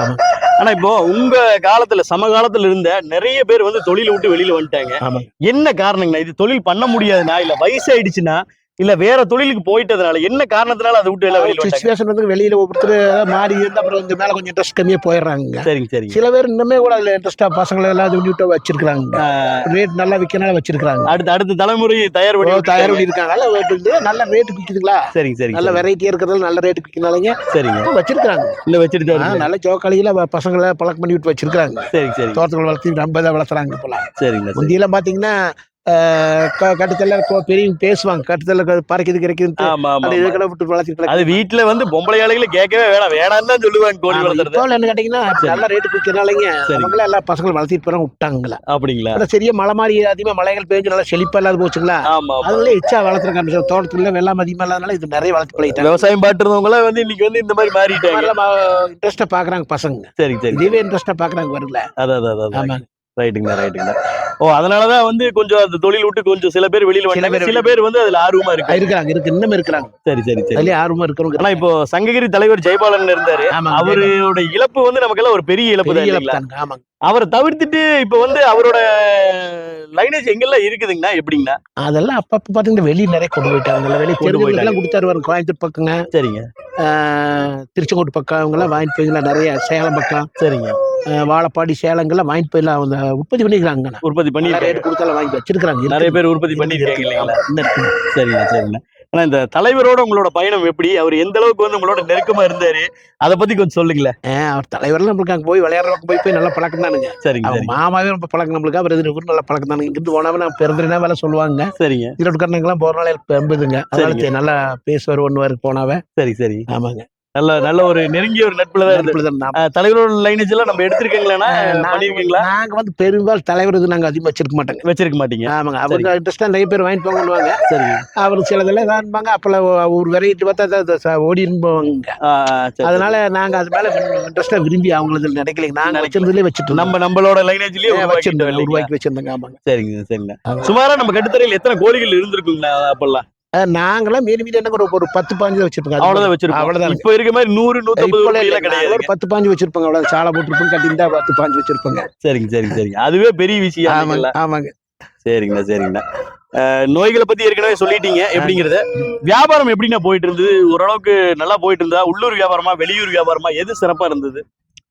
ஆனா இப்போ உங்க காலத்துல சமகாலத்துல இருந்த நிறைய பேர் வந்து தொழிலை விட்டு வெளியில வந்துட்டாங்க. என்ன காரணங்கண்ணா? இது தொழில் பண்ண முடியாதுண்ணா? இல்ல வயசாயிடுச்சுன்னா இல்ல வேற தொழிலுக்கு போயிட்டதுனால என்ன காரணத்தினால அதை விட்டு வெளியில சுச்சுவேஷன் வந்து வெளியில ஒவ்வொருத்தர் மாறி இருந்து அப்புறம் இந்த மேல கொஞ்சம் இன்ட்ரெஸ்ட் கம்மியா போயிடுறாங்க. சரிங்க சரிங்க. சில பேர் இன்னுமே கூட அதுல இன்ட்ரெஸ்டா பசங்களை எல்லாம் இது பண்ணிட்டு வச்சிருக்காங்க ரேட் நல்லா விற்கனால வச்சிருக்காங்க அடுத்த அடுத்த தலைமுறை தயார் பண்ணி தயார் விட்டுட்டாங்க. பண்ணி இருக்காங்க. வந்து நல்ல ரேட்டு விற்குதுங்களா சரிங்க சரிங்க நல்ல. வெரைட்டியா இருக்கிறதால நல்ல ரேட்டு விற்கிறனாலங்க சரிங்க. வச்சிருக்காங்க இல்ல இருக்கு. நல்ல ஜோக்காளியில பசங்களை பழக்கம் பண்ணி விட்டு வச்சிருக்காங்க சரி சரி தோட்டத்தில் வளர்த்து ரொம்ப தான் வளர்த்துறாங்க இப்பெல்லாம் சரிங்க சரி. முந்தியெல்லாம் பாத்தீங்கன்னா கட்டத்தில் பெரியவங்க பேசுவாங்க. கட்டத்தில் பறக்குது கிடைக்குது. இதுக்கெல்லாம் விட்டு வளர்த்து அது வீட்டுல வந்து பொம்பளை ஆளுகளை கேட்கவே வேணாம். வேணாம்னு தான் சொல்லுவாங்க கோழி வளர்த்துறது என்ன கேட்டீங்கன்னா நல்ல ரேட்டு விற்கிறனாலங்க சரி. அவங்கள எல்லா பசங்களும் வளர்த்திட்டு போறாங்க விட்டாங்களா? அப்படிங்களா? அதான் சரியா மழை மாதிரி அதிகமா மழைகள் பெஞ்சு நல்லா செழிப்பா இல்லாத போச்சுங்களா? அதுல எச்சா வளர்த்துற ஆரம்பிச்சு தோட்டத்துல வெள்ளாம அதிகமா இல்லாதனால இது நிறைய வளர்த்து பழகிட்டாங்க. விவசாயம் பாட்டுறவங்க எல்லாம் வந்து இன்னைக்கு வந்து இந்த மாதிரி மாறிட்டாங்க. இன்ட்ரெஸ்டா பாக்குறாங்க பசங்க. சரி சரி. இதுவே இன்ட்ரெஸ்டா பாக்குறாங்க வரல அதான் அதான் அதான். ஆமாங்க. ரைட்டுங்க ரைட்டுங்க ஓ அதனாலதான் வந்து கொஞ்சம் அந்த தொழில் விட்டு கொஞ்சம் சில பேர் வெளியில வந்தாங்க. சில பேர் வந்து அதுல ஆர்வமா இருக்கு இருக்கிறாங்க இருக்கு இன்னும் இருக்கிறாங்க சரி சரி சரி. ஆர்வமா இருக்கிறவங்க ஆனா இப்போ சங்ககிரி தலைவர் ஜெயபாலன் இருந்தாரு. அவரோட இழப்பு வந்து நமக்கெல்லாம் ஒரு பெரிய இழப்பு தான். ஆமாங்க. அவரை தவிர்த்துட்டு இப்ப வந்து அவரோட லைனேஜ் எங்கெல்லாம் இருக்குதுங்கண்ணா? எப்படிங்கண்ணா? அதெல்லாம் அப்பப்ப பாத்தீங்கன்னா வெளிய நிறைய கொண்டு போயிட்டாங்க. வெளிய கொண்டு எல்லாம் கொடுத்தாரு வரும் கோயம்புத்தூர் பக்கங்க. சரிங்க. திருச்செங்கோட்டு பக்கம் அவங்க எல்லாம் வாங்கிட்டு போய்ங்களா நிறைய சேலம் பக்கம். சரிங்க. வாழப்பாடி சேலங்கள்லாம் வாங்கிட்டு போயிடலாம் அவங்க உற்பத்தி பண்ணிக்கிறாங்க உற்பத்தி பண்ணி ரேட்டு கொடுத்தாலும் வாங்கி வச்சிருக்காங்க நிறைய பேர் உற்பத்தி பண்ணிருக்காங்க இல்லைங்களா. சரிங்க சரிங்க ஆனா இந்த தலைவரோட உங்களோட பயணம் எப்படி? அவர் எந்த அளவுக்கு வந்து உங்களோட நெருக்கமா இருந்தாரு? அத பத்தி கொஞ்சம் சொல்லுங்களேன். அவர் தலைவர்லாம் நம்மளுக்கு அங்க போய் விளையாடுற பக்கம் போய் போய் நல்ல பழக்கம் தானுங்க. சரிங்க மாமாவே ரொம்ப பழக்கம் நம்மளுக்கு. அவர் இது நல்ல பழக்கம் தானுங்க. இங்கிருந்து போனாவே நான் பிறந்தனா வேலை சொல்லுவாங்க. சரிங்க. ஈரோட்டுக்காரங்கெல்லாம் போற நாள் பெரும்புதுங்க அதனால நல்லா பேசுவார் ஒண்ணுவாரு போனாவே. சரி சரி. ஆமாங்க. நல்ல நல்ல ஒரு நெருங்கிய ஒரு நட்புல தான் இருந்தது. தலைவரோட லைனேஜ் எல்லாம் நம்ம எடுத்திருக்கீங்களா நாங்க வந்து பெரும்பாலும் தலைவர் இது நாங்க அதிகமா வச்சிருக்க மாட்டோங்க. வச்சிருக்க மாட்டீங்க. ஆமாங்க. அவங்க இன்ட்ரெஸ்டா நிறைய பேர் வாங்கிட்டு போங்கன்னுவாங்க சரிங்க அவர் சிலதெல்லாம் வாங்கிப்பாங்க அப்பெல்லாம் ஒரு வெரைட்டி பார்த்தா ஓடின்னு போவாங்க. சரி, அதனால நாங்க அது மேல இன்ட்ரெஸ்டா விரும்பி அவங்களது நினைக்கலைங்க. நாங்க நினைக்கல. வச்சிருந்ததுலயே வச்சுட்டு சரி. நம்ம நம்மளோட லைனேஜ்லயே. வச்சிருந்தோம்? உருவாக்கி வச்சிருந்தோங்க. ஆமாங்க. சரிங்க சரிங்க. சுமாரா நம்ம கட்டுத்தரையில் எத்தனை கோழிகள் இருந்திருக்குங்களா அப்பெல்லாம்? அஹ் நாங்கெல்லாம் மீறி மீறி என்ன ஒரு ஒரு பத்து பாஞ்சு வச்சிருப்போங்க. அது அவ்வளவுதான் வச்சிருக்கோம் அவ்வளவுதான். இப்ப இருக்க மாதிரி நூறு. நாங்க கிடையாது ஒரு பத்து பாஞ்சு வச்சிருப்போங்க. அவ்வளவு சாலை போட்டிருப்போம் கட்டியிருந்தா பத்து பாஞ்சு வச்சிருப்போங்க. சரிங்க சரிங்க சரிங்க. அதுவே பெரிய விஷயம் ஆமாங்க? ஆமாங்க. சரிங்கண்ணா சரிங்கண்ணா நோய்களை பத்தி ஏற்கனவே சொல்லிட்டீங்க. எப்படிங்கறது. வியாபாரம் எப்படிண்ணா போயிட்டு இருந்தது ஓரளவுக்கு நல்லா போயிட்டு இருந்தா உள்ளூர் வியாபாரமா வெளியூர் வியாபாரமா எது சிறப்பா இருந்தது?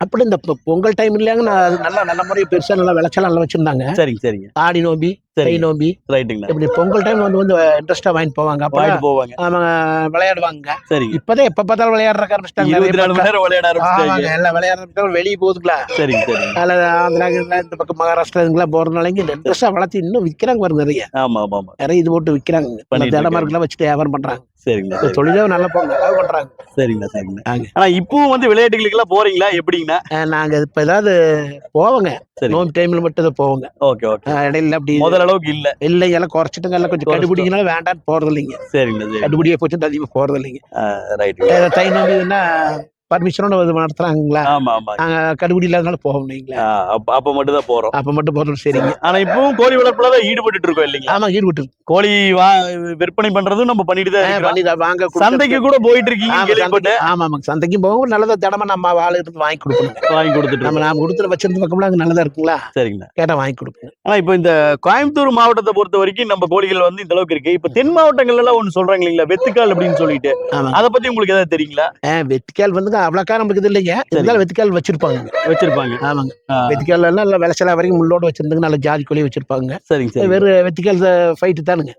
அப்படி இந்த பொங்கல் டைம் இல்லையாங்க நான் நல்லா நல்ல முறையை பெருசா நல்லா விளைச்சல் நல்லா வச்சிருந்தாங்க. சரிங்க சரிங்க. ஆடி நோம்பி சரிங்க நோம்பி ரைட்டுங்கண்ணா. இப்படி பொங்கல் டைம் வந்து வந்து இன்ட்ரெஸ்டா வாங்கிட்டு போவாங்க. வாங்கிட்டு போவாங்க. அவங்க விளையாடுவாங்க. சரிங்க இப்பதான் எப்ப பார்த்தாலும் விளையாடுற ஆரம்பிச்சிட்டாங்க. இருபத்தி நாலு மணி. நேரம் விளையாட ஆரம்பிச்சிட்டாங்க. எல்லாம் விளையாடுறதுக்கு வெளியே போகுதுங்களா? சரிங்க சரிங்க அதில் ஆந்திரா இந்த பக்கம் மகாராஷ்டிரா இதுங்கெல்லாம் போறதுனால இங்க இன்ட்ரெஸ்டா வளர்த்து இன்னும் விற்கிறாங்க பாருங்க நிறைய. ஆமா ஆமா ஆமா. நிறைய இது போட்டு விற்கிறாங்க திடமா இருக்காங்க. இருக்கலாம் வச்சுட்டு வியாபாரம் பண்றாங்க. சரிங்கண்ணா சரி. தொழிலே நல்லா போங்க நல்லா பண்றாங்க. சரிங்கண்ணா சரிங்கண்ணா. ஆங்க. ஆனா இப்பவும் வந்து விளையாட்டுகளுக்கு எல்லாம் போறீங்களா? எப்படிங்கண்ணா? நாங்க இப்ப ஏதாவது போவோங்க. சரி. நோம்பு டைம்ல மட்டும் தான் போவோங்க. Okay okay. இடையில அப்படி முதல் அளவுக்கு இல்ல. இல்லைங்க எல்லாம் குறைச்சிட்டுங்க எல்லாம் கொஞ்சம். கண்டுபிடிக்கனால வேண்டாம்னு போறது இல்லைங்க சரிங்கண்ணா சரி கண்டுபிடியே போச்சு அதிகமா போறது இல்லைங்க ரைட் தை நோம்பின்னா பர்மிஷனோட நடத்துறாங்களா நாங்க கண்டுபிடி இல்லாதனால போவோம் இல்லைங்களா? ஆ, அப்ப மட்டும் தான் போறோம். அப்ப மட்டும் போறது சரிங்க. ஆனா இப்பவும் கோழி வளர்ப்புல தான் ஈடுபட்டு இருக்கோம் இல்லைங்களா? ஆமா ஈடுபட்டு கோழி வா விற்பனை பண்றதும் நம்ம பண்ணிட்டு தான் வாங்க. சந்தைக்கு கூட போயிட்டு இருக்கீங்க ஆமா, சந்தைக்கு- ஆமா ஆமாங்க. சந்தைக்கும் போகும் நல்லதா திடமா நம்ம ஆளு இருந்து வாங்கி கொடுக்கணும். வாங்கி கொடுத்துட்டு நம்ம. நாம கொடுத்துற வச்சிருந்த பக்கம்லாம் அங்க நல்லதா இருக்குங்களா? சரிங்கண்ணா கேட்டா வாங்கி கொடுப்போம் ஆனா இப்போ இந்த கோயம்புத்தூர் மாவட்டத்தை பொறுத்த வரைக்கும் நம்ம கோழிகள் வந்து இந்த அளவுக்கு இருக்கு. இப்ப தென் மாவட்டங்கள்ல எல்லாம் ஒண்ணு சொல்றாங்க இல்லைங்களா? வெத்துக்கால் அப்படின்னு சொல்லிட்டு. அத பத்தி உங்களுக்கு ஏதாவது தெரியுங்களா? வெத்திக்கால் வந்துங்க அவ்வளோக்கா நமக்கு இது இல்லைங்க. இருந்தாலும் வெத்திக்கால் வச்சிருப்பாங்க. வச்சிருப்பாங்க. ஆமாங்க. வெத்திக்கால் எல்லாம் நல்ல விளைச்சலா வரைக்கும் முள்ளோட வச்சிருந்தாங்க நல்ல ஜாதி கோழி வச்சிருப்பாங்க. சரிங்க சரி வெறும் வெத்திக்கால் ஃபைட்டு தானுங்க.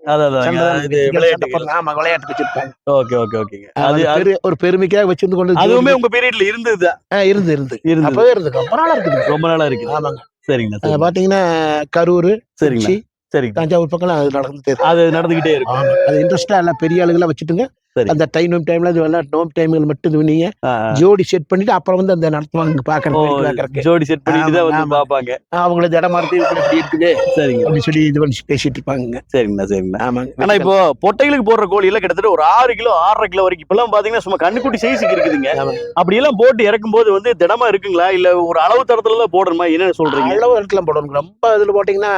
ஆமா விளையாட்டு வச்சிருப்பாங்க. ஓகே ஓகே ஓகேங்க. அது ஒரு பெருமைக்காக வச்சிருந்து கொண்டு அதுவுமே உங்க பீரியட்ல இருந்தது. இருந்து இருந்து. இருந்தது. அப்பவே இருந்து ரொம்ப நாளா இருக்குது. ரொம்ப நாளா இருக்குது. ஆமாங்க. சரிங்க. பாத்தீங்கன்னா கரூர் திருச்சி சரிங்க. தஞ்சாவூர் பக்கம் அது நடந்துட்டு இருக்கு. அது நடந்துகிட்டே இருக்கும் ஆமா. அது இன்ட்ரெஸ்டா எல்லாம் பெரிய ஆளுகளா வச்சுட்டுங்க. அந்த டைம் நோம் டைம்ல அது எல்லாம் நோம் டைம்ல மட்டும் ஆ. ஜோடி செட் பண்ணிட்டு அப்புறம் வந்து அந்த நடத்துவாங்க ஓ, பாக்குறதுக்கு. ஜோடி செட் பண்ணிட்டு தான் வந்து. பாப்பாங்க. அவங்கள இப்படி இப்படி இருக்குது சரிங்க. அப்படி சொல்லி இது பண்ணி பேசிட்டு இருப்பாங்க சரிங்கண்ணா சரிங்கண்ணா. ஆமாங்க. ஆனா இப்போ பொட்டைகளுக்கு போடுற கோழி எல்லாம் கிட்டத்தட்ட ஒரு ஆறு கிலோ ஆறரை கிலோ வரைக்கும் இப்பெல்லாம் பாத்தீங்கன்னா சும்மா கண்ணுக்குட்டி சைஸுக்கு இருக்குதுங்க. அப்படி எல்லாம் போட்டு இறக்கும் போது வந்து திடமா இருக்குங்களா? இல்ல ஒரு அளவு தரத்துல தான் போடணுமா? என்ன சொல்றீங்க? அளவு இருக்கலாம் போடணும் ரொம்ப இதுல போட்டீங்கன்னா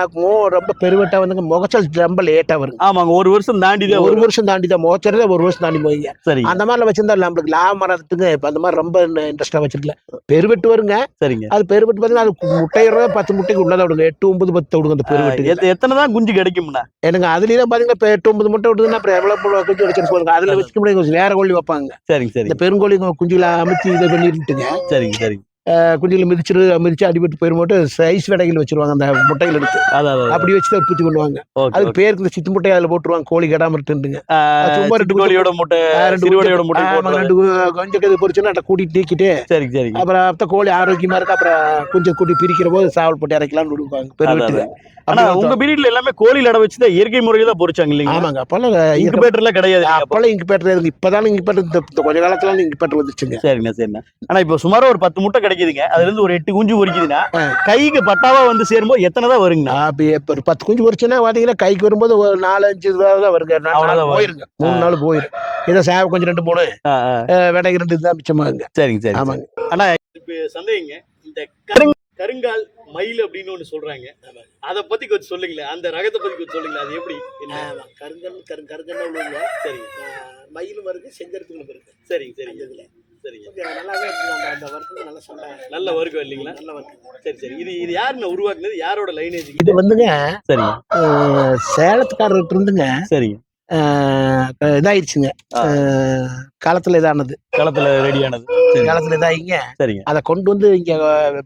ரொம்ப பெருவட்டா வந்துங்க முகச்சல் ரொம்ப லேட்டா வருங்க. ஆமாங்க ஒரு வருஷம் தாண்டி தான் ஒரு வரும். வருஷம் தாண்டி தான் முகச்சலே ஒரு வருஷம் தாண்டி போய்ங்க சரிங்க. அந்த மாதிரிலாம் வச்சிருந்தா நம்மளுக்கு லாபம் வரதுக்கு இப்ப அந்த மாதிரி ரொம்ப இன்ட்ரெஸ்டா வச்சிருக்கல. பெருவெட்டு வருங்க. சரிங்க. அது பெருவெட்டு பார்த்தீங்கன்னா அது முட்டையிற பத்து முட்டைக்கு உள்ளதா விடுங்க. எட்டு ஒன்பது பத்து விடுங்க அந்த பெருவெட்டு எத்த- எத்தனை தான் குஞ்சு கிடைக்கும்னா? எனக்கு அதுலயும் பாத்தீங்கன்னா இப்ப எட்டு ஒன்பது முட்டை விடுதுன்னா அப்புறம் எவ்வளவு குஞ்சு வச்சிருக்க போதுங்க அதுல வச்சுக்க முடியாது. கொஞ்சம் வேற கோழி வைப்பாங்க. சரிங்க சரிங்க. இந்த பெருங்கோழி குஞ்சுல அமுத்தி இதை பண்ணிட்டுங்க. சரிங்க சரிங்க. குஞ்சுகளை மிதிச்சிரு மிதிச்சு அடிபட்டு போயிரும் சைஸ் விடைகள் வச்சிருவாங்க அந்த முட்டைகள் எடுத்து. அப்படி வச்சு தான் பண்ணுவாங்க அதுக்கு பேருக்கு இந்த சித்து முட்டையை அதில் போட்டுருவாங்க கோழி கெடாம இருக்குண்டுங்க சும்மா ரெண்டு கோழியோட முட்டை ரெண்டு முட்டை கொஞ்சம் இது பொறிச்சுன்னா அதை கூட்டிட்டு நீக்கிட்டு சரி சரி. அப்புறம் அப்ப கோழி ஆரோக்கியமா இருக்கு அப்புறம் கொஞ்சம் கூட்டி பிரிக்கிற போது சாவல் போட்டு இறக்கலாம்னு விடுவாங்க ஆனா உங்க பீரியட்ல எல்லாமே கோழில அடை வச்சு தான் இயற்கை முறையில தான் பொரிச்சாங்க இல்லைங்க ஆமாங்க அப்பெல்லாம் இன்குபேட்டர்ல கிடையாது அப்ப. அப்பெல்லாம் இன்குபேட்டர் இப்பதான் இன்குபேட்டர் இந்த கொஞ்ச காலத்துல இன்குபேட்டர் வந்துச்சுங்க. சரிண்ணா சரிண்ணா. ஆனா இப்ப சுமாரா ஒரு பத்து முட்டை கிடைக்குதுங்க. அதுல இருந்து ஒரு எட்டு குஞ்சு பொரிக்குதுன்னா ஆ. கைக்கு பட்டாவா வந்து சேரும்போது எத்தனை தான் வருங்கண்ணா? இப்ப ஒரு பத்து குஞ்சு பொறிச்சுன்னா பாத்தீங்கன்னா கைக்கு வரும்போது ஒரு நாலு அஞ்சு ரூபா தான் வருங்க. போயிருங்க மூணு நாள் போயிரும் இதை சேவை கொஞ்சம் ரெண்டு மூணு. விடைக்கு ரெண்டு தான் மிச்சமாகுங்க சரிங்க சரி ஆமாங்க. ஆனா இப்ப சந்தேகங்க இந்த கருங் கருங்கால் மயில் அப்படின்னு ஒண்ணு சொல்றாங்க. அத பத்தி கொஞ்சம் சொல்லுங்களேன். அந்த ரகத்தை பத்தி கொஞ்சம் சொல்லுங்களேன். அது எப்படி? என்ன? கருங்கல் கரு உள்ளவங்க சரிங்க மயிலும் இருக்கு செஞ்சரிப்புகளும் இருக்கு சரிங்க சரிங்க. இதுல. சரிங்க. நல்லாவே அந்த வர்க்கு நல்ல சண்டை. நல்ல வர்க்கம் இல்லைங்களா நல்ல வர்க்கு சரி சரி. இது இது யாருன்னு உருவாக்குனது? யாரோட லைனேஜ் இது வந்துங்க சரிங்க. அஹ், சேலத்துக்காரர்கிட்ட இருந்துங்க. சரிங்க. அஹ், காலத்துல இதானது. களத்துல ரெடியானது. சரி. காலத்துல இதாயிங்க. சரிங்க. அதை கொண்டு வந்து இங்க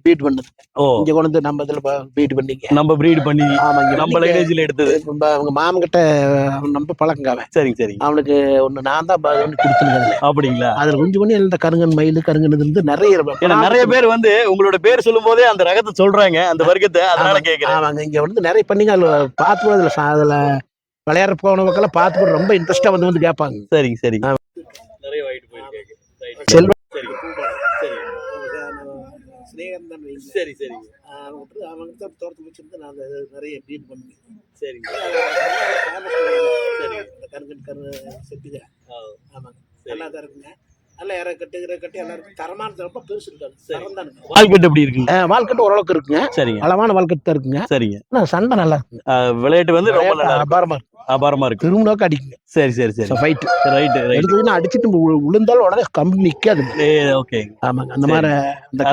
பீட் பண்ணுது. ஓ. இங்க கொண்டு வந்து நம்ம இதுல பீட் பண்ணிங்க. நம்ம பிரீட் பண்ணி ஆமா இங்க நம்ம லைனேஜ்ல எடுத்தது. அவங்க மாமன் கிட்ட நம்ம பழக்கங்க அவன். சரிங்க சரிங்க. அவனுக்கு ஒண்ணு நான் தான் கொடுத்துருங்க அதுல அப்படிங்களா? அதுல கொஞ்சம் பண்ணி இந்த கருங்கன் மயில் கருங்கன் இருந்து நிறைய. ஏன்னா நிறைய பேர் வந்து உங்களோட பேர் சொல்லும் போதே அந்த ரகத்தை சொல்றாங்க அந்த வர்க்கத்தை. அதனால கேக்குறேன். ஆமாங்க. இங்க வந்து நிறைய பண்ணிங்க. அதுல பார்த்து அதுல விளையாட போனவங்கெல்லாம் பார்த்து கூட ரொம்ப இன்ட்ரெஸ்டா வந்து வந்து கேட்பாங்க. வைங்க சரி. சரிங்க அவன் விட்டு அவனுக்கு தான் தோட்டத்தை வச்சிருந்து நான் நிறைய பீட் பண்ணுவேன் சரிங்க சரி. இந்த கருங்கன் கரு செட்டுங்க ஆ, ஆமாங்க சரி. நல்லா தான் இருக்குங்க நல்லா இற கட்டு இற கட்டு எல்லாருக்கும் தரமான ரொம்ப பெருசு இருக்காது. தரம் வால்கட்டு எப்படி இருக்குங்க? வாழ்க்கட்டு ஓரளவுக்கு இருக்குங்க. சரிங்க. அளவான வாழ்க்கட்டு தான் இருக்குங்க. சரிங்க. சண்டை நல்லா இருக்குங்க. ஆ, விளையாட்டு வந்து ரொம்ப நல்லா இருக்கும் அபாரமா இருக்கு. அபாரமா இருக்கு. திரும்பினாக்க அடிக்குங்க. சரி சரி சரி. ஃபைட் ரைட் ரைட் எடுத்ததுன்னா அடிச்சுட்டு விழுந்தாலும் உடனே கம்பி நிக்காதுங்க ஓகே ஆமாங்க. அந்த. மாதிரி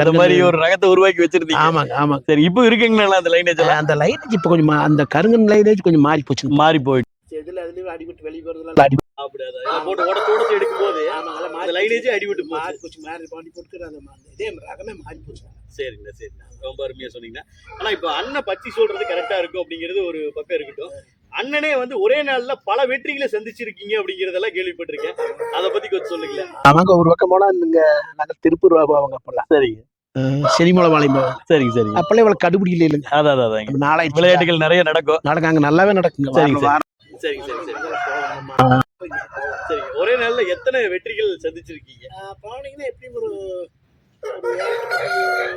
அந்த மாதிரி ஒரு ரகத்தை உருவாக்கி வச்சிருந்தீங்க. ஆமாங்க ஆமாங்க. சரி இப்போ இருக்குங்களா அந்த லைனேஜ் அந்த லைனேஜ் இப்ப கொஞ்சம் அந்த கருங்கன் லைனேஜ் கொஞ்சம் மாறி போச்சுங்க. மாறி போயிட்டு. செடியில் அதுலேயும் அடிபட்டு வெளியே போகிறதுலாம் அடி- போட்டு உடச்சு உடச்சு எடுக்கும் போது ஆமாங்க எல்லாம் அந்த மாறி லைனேஜே அடிபட்டு போச்சு. மாறி போச்சு மாறி பாடி போட்டு அந்த இதே ரகமே மாறி போச்சு. சரிங்க சரிங்க. ரொம்ப அருமையா சொன்னீங்க. ஆனா இப்ப அண்ணன் பத்தி சொல்றது கரெக்டா இருக்கும் அப்படிங்கிறது ஒரு பக்கம் இருக்கட்டும். அண்ணனே வந்து ஒரே நாள்ல பல வெற்றிகளை சந்திச்சிருக்கீங்க அப்படிங்கறதெல்லாம் கேள்விப்பட்டிருக்கேன். அத பத்தி கொஞ்சம் சொல்லுங்களேன். அவங்க ஒரு பக்கம் போனா இங்க நாங்க திருப்பூர் போவாங்க அப்பெல்லாம் சரிங்க. பாளையம் போவாங்க சரிங்க சரிங்க. அப்பெல்லாம் இவ்வளவு கடுபிடிக்கல இல்லைங்க. அதான் அதான் அதாங்க. நாளாயிடுச்சு. விளையாட்டுகள் நிறைய நடக்கும். நடக்க அங்க நல்லாவே நடக்குங்க. சரிங்க. சரிங்க சரி சரி. சரிங்க ஒரே நாள்ல எத்தனை வெற்றிகள் சந்திச்சிருக்கீங்க? போனீங்கன்னா எப்படியும் ஒரு ஒரு ஏழு எட்டு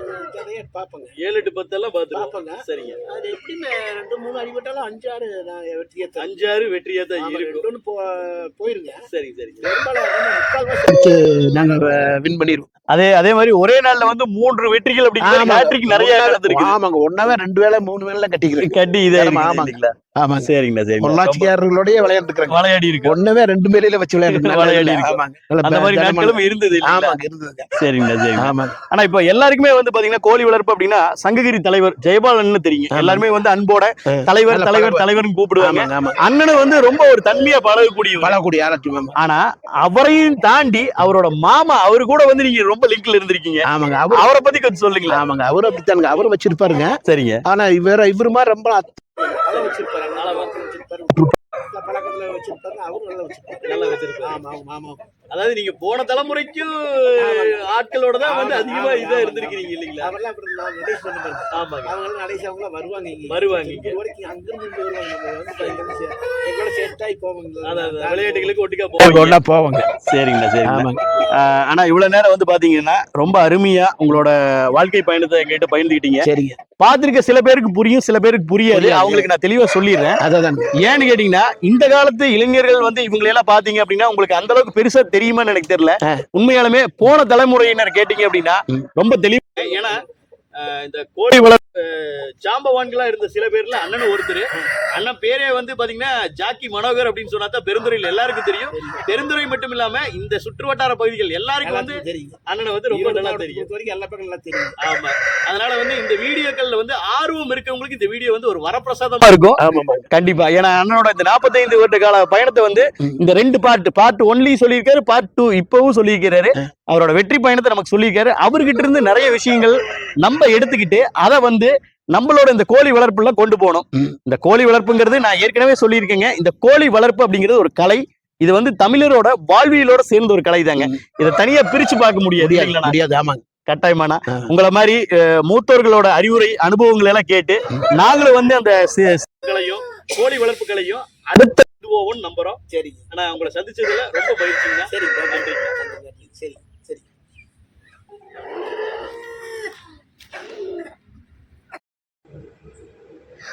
பத்து கதையை பார்ப்பேங்க ஏழு எட்டு பத்து எல்லாம் பாத்துருவோம். பார்ப்பேங்க சரிங்க. அது எப்படின்னு ரெண்டு மூணு அடிபட்டாலும் அஞ்சு ஆறு நான் வெற்றியை தரேன். அஞ்சாறு வெற்றியா தான் ஆமா, இருக்கும். ரெண்டு ஒண்ணு போ போயிருங்க. சரிங்க சரிங்க பெரும்பாலும் முக்கால் நாங்க வின் பண்ணிடுவோம். அதே அதே மாதிரி ஒரே நாள்ல வந்து மூன்று வெற்றிகள் அப்படிங்கிற. ஹேட்ரிக் நிறைய நடந்திருக்கு ஆமாங்க. ஒன்னாவே ரெண்டு வேளை மூணு வேளை கட்டிக்கிறேன் கட்டி இதே ஆமா, சரிங்களா சரிங்களா பொள்ளாச்சிக்காரர்களோடய விளையாண்டுக்கிறாங்க விளையாடி இருக்கு ஒன்னவே ரெண்டு மேலையில வச்சு விளையாண்டு விளையாடி இருக்கு. அந்த மாதிரி நாட்களும் இருந்தது இல்லைங்களா? ஆமாங்க இருந்ததுங்க. சரிங்களா ஆனா இப்ப எல்லாருக்குமே வந்து பாத்தீங்கன்னா கோழி வளர்ப்பு அப்படின்னா சங்ககிரி தலைவர் ஜெயபாலன் தெரியும். எல்லாருமே வந்து அன்போட. தலைவர் தலைவர். தலைவர்னு கூப்பிடுவாங்க. அண்ணனை வந்து ரொம்ப ஒரு தன்மையா பழகக்கூடிய ஆமாங்க. ஆனா அவரையும் தாண்டி அவரோட மாமா அவரு கூட வந்து நீங்க ரொம்ப லிங்க்ல இருந்திருக்கீங்க. ஆமாங்க அவரு அவரை பத்தி கொஞ்சம் சொல்லுங்களேன். ஆமாங்க அவரு அப்படித்தானுங்க. அவரு வச்சிருப்பாருங்க. சரிங்க. ஆனா இவர இவரு மாதிரி ரொம்ப நல்லா வச்சிருப்பாரு அவரும் நல்லா வச்சிருப்பாரு. நல்லா வச்சிருப்பாரு. ஆமா ஆமா அதாவது நீங்க போன தலைமுறைக்கும் ஆட்களோட தான் வந்து அதிகமா இதா இருந்திருக்கீங்க இல்லைங்களா? அவரெல்லாம் அப்புறம் நான் நடேஷ் பண்ண பாருங்க ஆமாங்க. அவங்களாம் நடேஷ் அவங்களாம் வருவாங்க இங்க. வருவாங்க இங்க. வரைக்கும் அங்கிருந்து இங்க வருவாங்க. எங்களோட சே- எங்களோட சேர்த்தாய் போவாங்க. விளையாட்டுகளுக்கு ஒட்டுக்கா போவாங்க. ஒன்னா போவாங்க. சரிங்கண்ணா சரிங்கண்ணா ஆமாங்க. ஆஹ் ஆனா இவ்வளவு நேரம் வந்து பாத்தீங்கன்னா ரொம்ப அருமையா உங்களோட வாழ்க்கை பயணத்தை என்கிட்ட பகிர்ந்துக்கிட்டீங்க சரிங்க பாத்திருக்க சில பேருக்கு புரியும் சில பேருக்கு புரியாது. அவங்களுக்கு நான் தெளிவா சொல்லிடுறேன் அதான் ஏன்னு கேட்டீங்கன்னா இந்த காலத்து இளைஞர்கள் வந்து இவங்களை எல்லாம் பாத்தீங்க அப்படின்னா உங்களுக்கு அந்த அளவுக்கு பெருசா தெரியுமான்னு எனக்கு தெரியல. உண்மையாலுமே போன தலைமுறையினர் கேட்டீங்க அப்படின்னா. ரொம்ப தெளிவா ஏன்னா இந்த கோழி வளர்ப்பு ஜாம்பவான்களா இருந்த சில பேர்ல அண்ணன் ஒருத்தர். அண்ணன் பேரே வந்து பாத்தீங்கன்னா ஜாக்கி மனோகர் அப்படின்னு சொன்னா தான் பெருந்துறையில் எல்லாருக்கும் தெரியும். பெருந்துறை மட்டும் இல்லாம இந்த சுற்றுவட்டார பகுதிகள் எல்லாருக்கும் வந்து அண்ணனை வந்து ரொம்ப நல்லா தெரியும். எல்லா பக்கம் நல்லா தெரியும். ஆமா. அதனால வந்து இந்த வீடியோக்கள்ல வந்து ஆர்வம் இருக்கவங்களுக்கு இந்த வீடியோ வந்து ஒரு வரப்பிரசாதமா இருக்கும். ஆமாம் கண்டிப்பா. ஏன்னா அண்ணனோட இந்த 45 வருட கால பயணத்தை வந்து. இந்த ரெண்டு பார்ட் பார்ட் ஒன்லி சொல்லியிருக்காரு பார்ட் டூ இப்பவும் சொல்லியிருக்காரு அவரோட வெற்றி பயணத்தை நமக்கு சொல்லியிருக்காரு. அவர்கிட்ட இருந்து நிறைய விஷயங்கள் நம்ம எடுத்துக்கிட்டு அதை வந்து நம்மளோட இந்த கோழி வளர்ப்புல கொண்டு போகணும். இந்த கோழி வளர்ப்புங்கிறது நான் ஏற்கனவே சொல்லியிருக்கேங்க. இந்த கோழி வளர்ப்பு அப்படிங்கிறது ஒரு கலை. இது வந்து தமிழரோட வாழ்வியலோட சேர்ந்த ஒரு கலை தாங்க. இதை தனியா பிரிச்சு பார்க்க முடியாது ஆமாங்க. கட்டாயமானா. உங்களை மாதிரி மூத்தோர்களோட அறிவுரை அனுபவங்களை எல்லாம் கேட்டு நாங்களும் வந்து அந்த கோழி வளர்ப்புகளையும் அடுத்த நம்புறோம். சரிங்க. ஆனா உங்களை சந்திச்சதுல ரொம்ப மகிழ்ச்சிங்க. சரி சரி சரி.